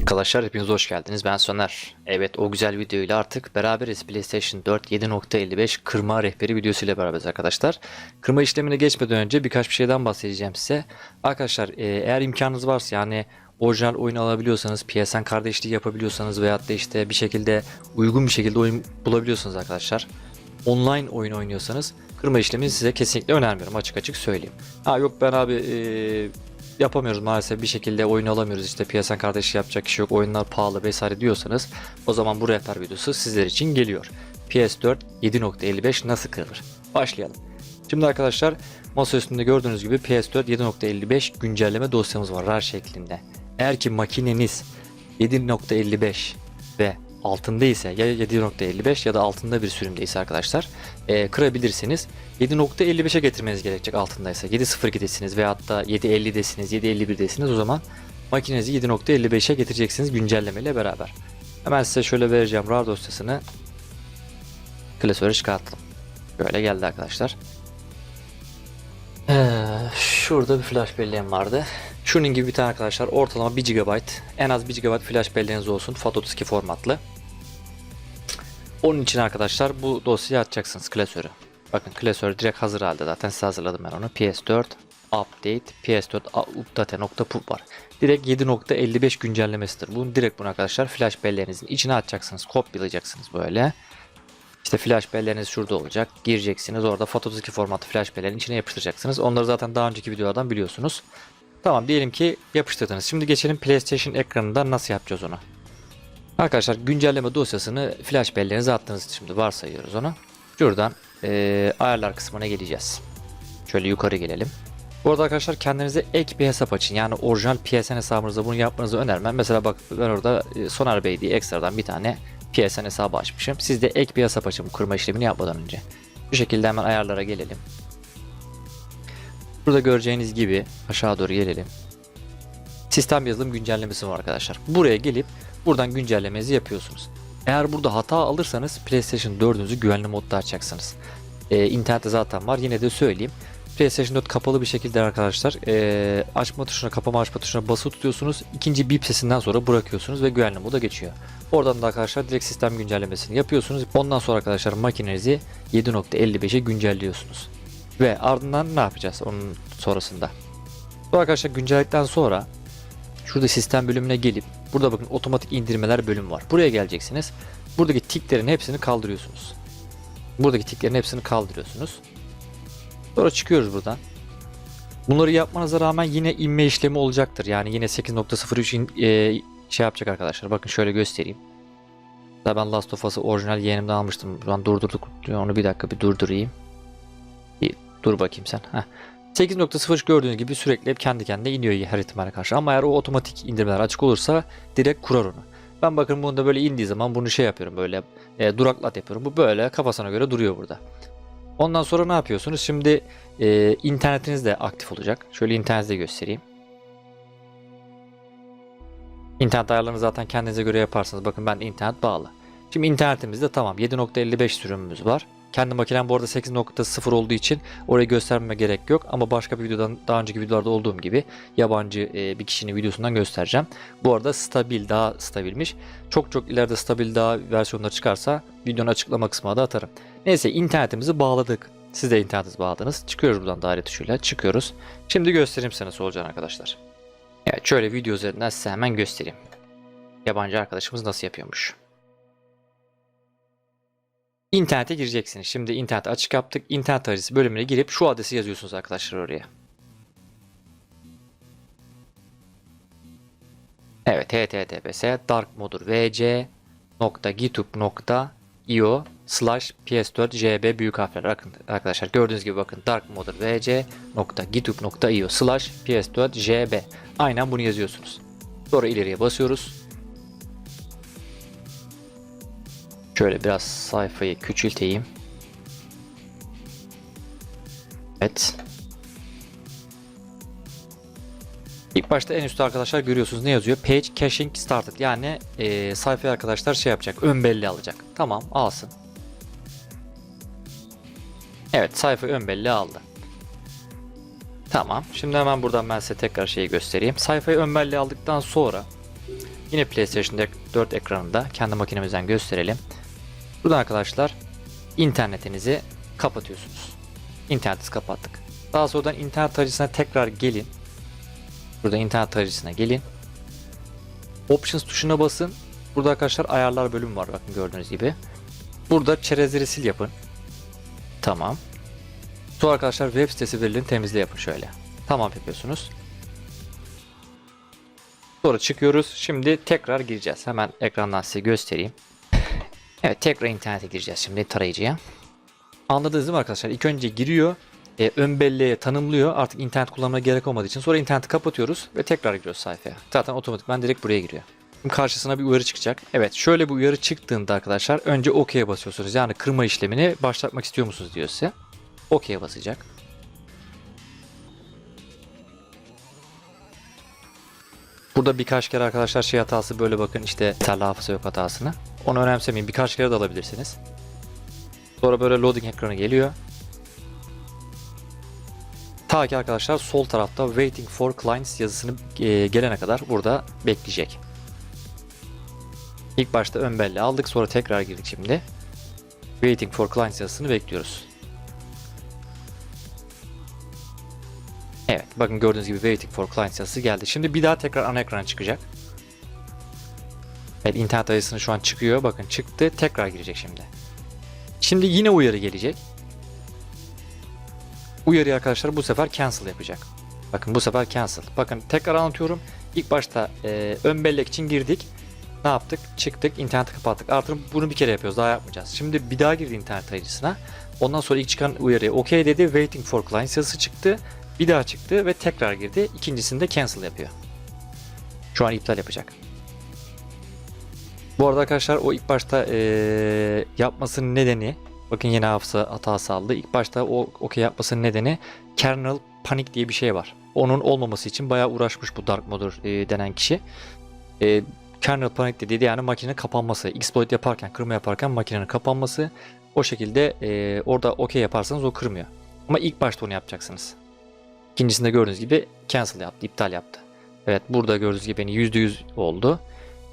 Arkadaşlar hepiniz hoş geldiniz. Ben Soner. Evet o güzel videoyla artık beraberiz. PlayStation 4 7.55 kırma rehberi videosuyla beraberiz arkadaşlar. Kırma işlemine geçmeden önce birkaç bir şeyden bahsedeceğim size. Arkadaşlar e, eğer imkanınız varsa yani orijinal oyun alabiliyorsanız, PSN kardeşliği yapabiliyorsanız veyahut da işte bir şekilde uygun bir şekilde oyun bulabiliyorsanız arkadaşlar. Online oyun oynuyorsanız kırma işlemini size kesinlikle önermiyorum açık açık söyleyeyim. Ha yok ben abi e, yapamıyoruz maalesef bir şekilde oyun alamıyoruz işte PSN kardeşi yapacak kişi yok oyunlar pahalı vesaire diyorsanız o zaman bu rehber videosu sizler için geliyor. PS4 7.55 nasıl kırılır? Başlayalım. Şimdi arkadaşlar masa üstünde gördüğünüz gibi PS4 7.55 güncelleme dosyamız var RAR şeklinde. Eğer ki makineniz 7.55 ve altında ise ya 7.55 ya da altında bir sürümdeyse arkadaşlar e, kırabilirsiniz. 7.55'e getirmeniz gerekecek altındaysa. 7.02'desiniz veyahut da 7.50'desiniz, 7.51'desiniz o zaman makinenizi 7.55'e getireceksiniz güncelleme ile beraber. Hemen size şöyle vereceğim RAR dosyasını klasöre çıkarttım. Böyle geldi arkadaşlar. Ee, şurada bir flash belleğim vardı. Şunun gibi bir tane arkadaşlar ortalama 1 GB en az 1 GB flash belleğiniz olsun FAT32 formatlı. Onun için arkadaşlar bu dosyayı açacaksınız klasörü. Bakın klasör direkt hazır halde zaten size hazırladım ben onu. PS4 update PS4 update.pub var. Direkt 7.55 güncellemesidir. Bunu direkt bunu arkadaşlar flash bellerinizin içine atacaksınız. Kopyalayacaksınız böyle. İşte flash belleğiniz şurada olacak. Gireceksiniz. Orada FAT32 formatı flash belleğin içine yapıştıracaksınız. Onları zaten daha önceki videolardan biliyorsunuz. Tamam diyelim ki yapıştırdınız. Şimdi geçelim PlayStation ekranında nasıl yapacağız onu. Arkadaşlar güncelleme dosyasını flash belleğinize attınız şimdi varsayıyoruz onu. Şuradan eee, ayarlar kısmına geleceğiz. Şöyle yukarı gelelim. Bu arada arkadaşlar kendinize ek bir hesap açın. Yani orijinal PSN hesabınızda bunu yapmanızı önermem. Mesela bak ben orada e, Soner Bey diye ekstradan bir tane PSN hesabı açmışım. Siz de ek bir hesap açın kurma işlemini yapmadan önce. Bu şekilde hemen ayarlara gelelim. Burada göreceğiniz gibi aşağı doğru gelelim. Sistem yazılım güncellemesi var arkadaşlar. Buraya gelip buradan güncellemenizi yapıyorsunuz. Eğer burada hata alırsanız PlayStation 4'ünüzü güvenli modda açacaksınız. Ee, internette zaten var. Yine de söyleyeyim. PlayStation 4 kapalı bir şekilde arkadaşlar ee, açma tuşuna kapama açma tuşuna basılı tutuyorsunuz. İkinci bip sesinden sonra bırakıyorsunuz ve güvenli moda geçiyor. Oradan da arkadaşlar direkt sistem güncellemesini yapıyorsunuz. Ondan sonra arkadaşlar makinenizi 7.55'e güncelliyorsunuz. Ve ardından ne yapacağız onun sonrasında? Bu arkadaşlar güncelledikten sonra şurada sistem bölümüne gelip burada bakın otomatik indirmeler bölümü var. Buraya geleceksiniz. Buradaki tiklerin hepsini kaldırıyorsunuz. Buradaki tiklerin hepsini kaldırıyorsunuz. Sonra çıkıyoruz buradan. Bunları yapmanıza rağmen yine inme işlemi olacaktır. Yani yine 8.03 in- e, şey yapacak arkadaşlar. Bakın şöyle göstereyim. Daha ben Last of Us'ı orijinal yeğenimden almıştım. An durdurduk. Onu bir dakika bir durdurayım. Dur bakayım sen. Heh. 8.0 gördüğünüz gibi sürekli hep kendi kendine iniyor her ihtimale karşı. Ama eğer o otomatik indirmeler açık olursa direkt kurar onu. Ben bakın bunu da böyle indiği zaman bunu şey yapıyorum böyle e, duraklat yapıyorum. Bu böyle kafasına göre duruyor burada. Ondan sonra ne yapıyorsunuz? Şimdi e, internetiniz de aktif olacak. Şöyle internette göstereyim. İnternet ayarlarını zaten kendinize göre yaparsınız. Bakın ben internet bağlı. Şimdi internetimizde tamam 7.55 sürümümüz var. Kendi makinem bu arada 8.0 olduğu için orayı göstermeme gerek yok. Ama başka bir videodan daha önceki videolarda olduğum gibi yabancı e, bir kişinin videosundan göstereceğim. Bu arada stabil daha stabilmiş. Çok çok ileride stabil daha versiyonları çıkarsa videonun açıklama kısmına da atarım. Neyse internetimizi bağladık. Siz de internetinizi bağladınız. Çıkıyoruz buradan daire tuşuyla. Çıkıyoruz. Şimdi göstereyim size nasıl olacağını arkadaşlar. Evet şöyle video üzerinden size hemen göstereyim. Yabancı arkadaşımız nasıl yapıyormuş. İnternete gireceksiniz. Şimdi internete açık yaptık. İnternet adresi bölümüne girip şu adresi yazıyorsunuz arkadaşlar oraya. Evet https darkmodurvc.github.io slash ps4jb büyük harfler arkadaşlar gördüğünüz gibi bakın darkmodurvc.github.io slash ps4jb aynen bunu yazıyorsunuz. Sonra ileriye basıyoruz. Şöyle biraz sayfayı küçülteyim. Evet. İlk başta en üstte arkadaşlar görüyorsunuz ne yazıyor? Page caching started. Yani e, sayfayı arkadaşlar şey yapacak. Ön belli alacak. Tamam alsın. Evet sayfa ön belli aldı. Tamam. Şimdi hemen buradan ben size tekrar şeyi göstereyim. Sayfayı ön belleğe aldıktan sonra yine PlayStation 4 ekranında kendi makinemizden gösterelim. Buradan arkadaşlar internetinizi kapatıyorsunuz. İnterneti kapattık. Daha sonradan internet tarayıcısına tekrar gelin. Burada internet tarayıcısına gelin. Options tuşuna basın. Burada arkadaşlar ayarlar bölümü var bakın gördüğünüz gibi. Burada çerezleri sil yapın. Tamam. Sonra arkadaşlar web sitesi verilerini temizle yapın şöyle. Tamam yapıyorsunuz. Sonra çıkıyoruz. Şimdi tekrar gireceğiz. Hemen ekrandan size göstereyim. Evet tekrar internete gireceğiz şimdi tarayıcıya. Anladınız değil mi arkadaşlar? İlk önce giriyor. e, ön belleğe tanımlıyor. Artık internet kullanmaya gerek olmadığı için. Sonra interneti kapatıyoruz ve tekrar giriyoruz sayfaya. Zaten otomatikman direkt buraya giriyor. Şimdi karşısına bir uyarı çıkacak. Evet şöyle bir uyarı çıktığında arkadaşlar önce OK'ye basıyorsunuz. Yani kırma işlemini başlatmak istiyor musunuz diyor size. OK'ye basacak. Burada birkaç kere arkadaşlar şey hatası böyle bakın işte tel hafıza yok hatasını. Onu önemsemeyin birkaç kere de alabilirsiniz. Sonra böyle loading ekranı geliyor. Ta ki arkadaşlar sol tarafta waiting for clients yazısını e, gelene kadar burada bekleyecek. İlk başta ön belleği aldık sonra tekrar girdik şimdi. Waiting for clients yazısını bekliyoruz. Evet bakın gördüğünüz gibi waiting for clients yazısı geldi. Şimdi bir daha tekrar ana ekrana çıkacak. Evet internet adresini şu an çıkıyor. Bakın çıktı. Tekrar girecek şimdi. Şimdi yine uyarı gelecek. Uyarı arkadaşlar bu sefer cancel yapacak. Bakın bu sefer cancel. Bakın tekrar anlatıyorum. İlk başta e, ön bellek için girdik. Ne yaptık? Çıktık. interneti kapattık. Artık bunu bir kere yapıyoruz. Daha yapmayacağız. Şimdi bir daha girdi internet tarayıcısına. Ondan sonra ilk çıkan uyarıya OK dedi. Waiting for clients yazısı çıktı. Bir daha çıktı ve tekrar girdi. İkincisinde cancel yapıyor. Şu an iptal yapacak. Bu arada arkadaşlar o ilk başta eee, yapmasının nedeni bakın yine hafıza hatası aldı. İlk başta o okey yapmasının nedeni kernel panik diye bir şey var. Onun olmaması için bayağı uğraşmış bu dark modder eee, denen kişi. Eee, kernel panik dediği de yani makinenin kapanması. Exploit yaparken, kırma yaparken makinenin kapanması. O şekilde eee, orada okey yaparsanız o kırmıyor. Ama ilk başta onu yapacaksınız. İkincisinde gördüğünüz gibi cancel yaptı, iptal yaptı. Evet burada gördüğünüz gibi beni %100 oldu.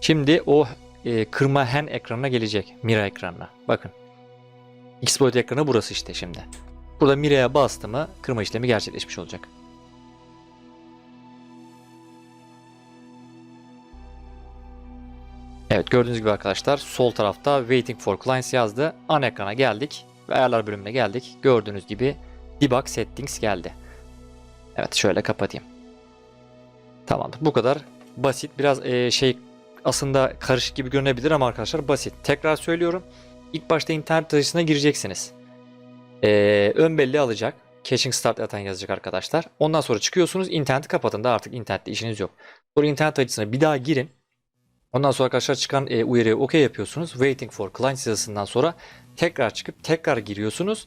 Şimdi o e, kırma hen ekranına gelecek. Mira ekranına. Bakın. Exploit ekranı burası işte şimdi. Burada Mira'ya bastı mı kırma işlemi gerçekleşmiş olacak. Evet gördüğünüz gibi arkadaşlar sol tarafta Waiting for Clients yazdı. Ana ekrana geldik ve ayarlar bölümüne geldik. Gördüğünüz gibi Debug Settings geldi. Evet şöyle kapatayım. Tamamdır. Bu kadar basit. Biraz e, şey aslında karışık gibi görünebilir ama arkadaşlar basit. Tekrar söylüyorum. İlk başta internet tarayıcısına gireceksiniz. Ee, ön belleği alacak. Caching Start zaten yazacak arkadaşlar. Ondan sonra çıkıyorsunuz. interneti kapatın da artık internette işiniz yok. Sonra internet tarayıcısına bir daha girin. Ondan sonra arkadaşlar çıkan e, uyarıya OK yapıyorsunuz. Waiting for client yazısından sonra tekrar çıkıp tekrar giriyorsunuz.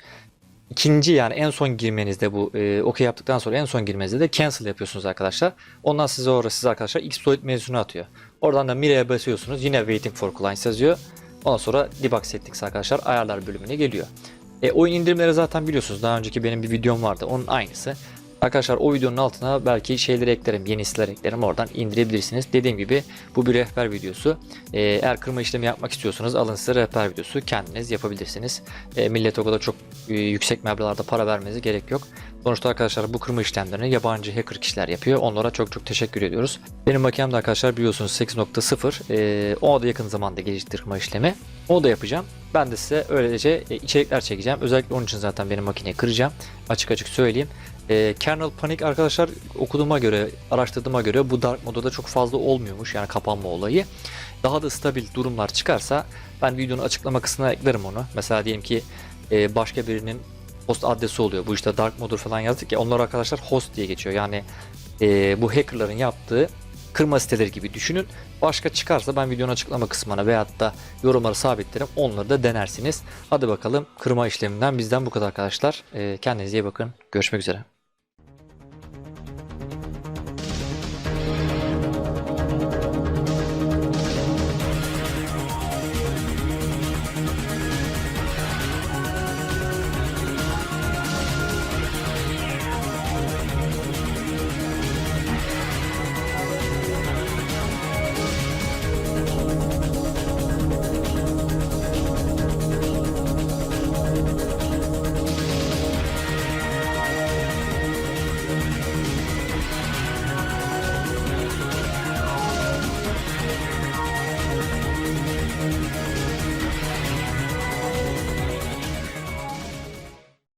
İkinci yani en son girmenizde bu e, OK yaptıktan sonra en son girmenizde de cancel yapıyorsunuz arkadaşlar. Ondan size orası size arkadaşlar exploit mevzusunu atıyor. Oradan da Mira'ya basıyorsunuz. Yine waiting for clients yazıyor. Ondan sonra debug settings arkadaşlar ayarlar bölümüne geliyor. E, oyun indirimleri zaten biliyorsunuz. Daha önceki benim bir videom vardı. Onun aynısı. Arkadaşlar o videonun altına belki şeyleri eklerim, yeni siteler eklerim. Oradan indirebilirsiniz. Dediğim gibi bu bir rehber videosu. E, eğer kırma işlemi yapmak istiyorsanız alın size rehber videosu. Kendiniz yapabilirsiniz. E, millet o kadar çok e, yüksek meblağlarda para vermenize gerek yok. Sonuçta arkadaşlar bu kırma işlemlerini yabancı hacker kişiler yapıyor. Onlara çok çok teşekkür ediyoruz. Benim makinem de arkadaşlar biliyorsunuz 8.0. Ee, o da yakın zamanda geliştir kırma işlemi. O da yapacağım. Ben de size öylece e, içerikler çekeceğim. Özellikle onun için zaten benim makineyi kıracağım. Açık açık söyleyeyim. E, kernel Panic arkadaşlar okuduğuma göre, araştırdığıma göre bu dark modda çok fazla olmuyormuş. Yani kapanma olayı. Daha da stabil durumlar çıkarsa ben videonun açıklama kısmına eklerim onu. Mesela diyelim ki e, başka birinin host adresi oluyor. Bu işte dark modder falan yazdık ya onlar arkadaşlar host diye geçiyor. Yani e, bu hackerların yaptığı kırma siteleri gibi düşünün. Başka çıkarsa ben videonun açıklama kısmına veyahut da yorumları sabitlerim. Onları da denersiniz. Hadi bakalım kırma işleminden bizden bu kadar arkadaşlar. E, kendinize iyi bakın. Görüşmek üzere.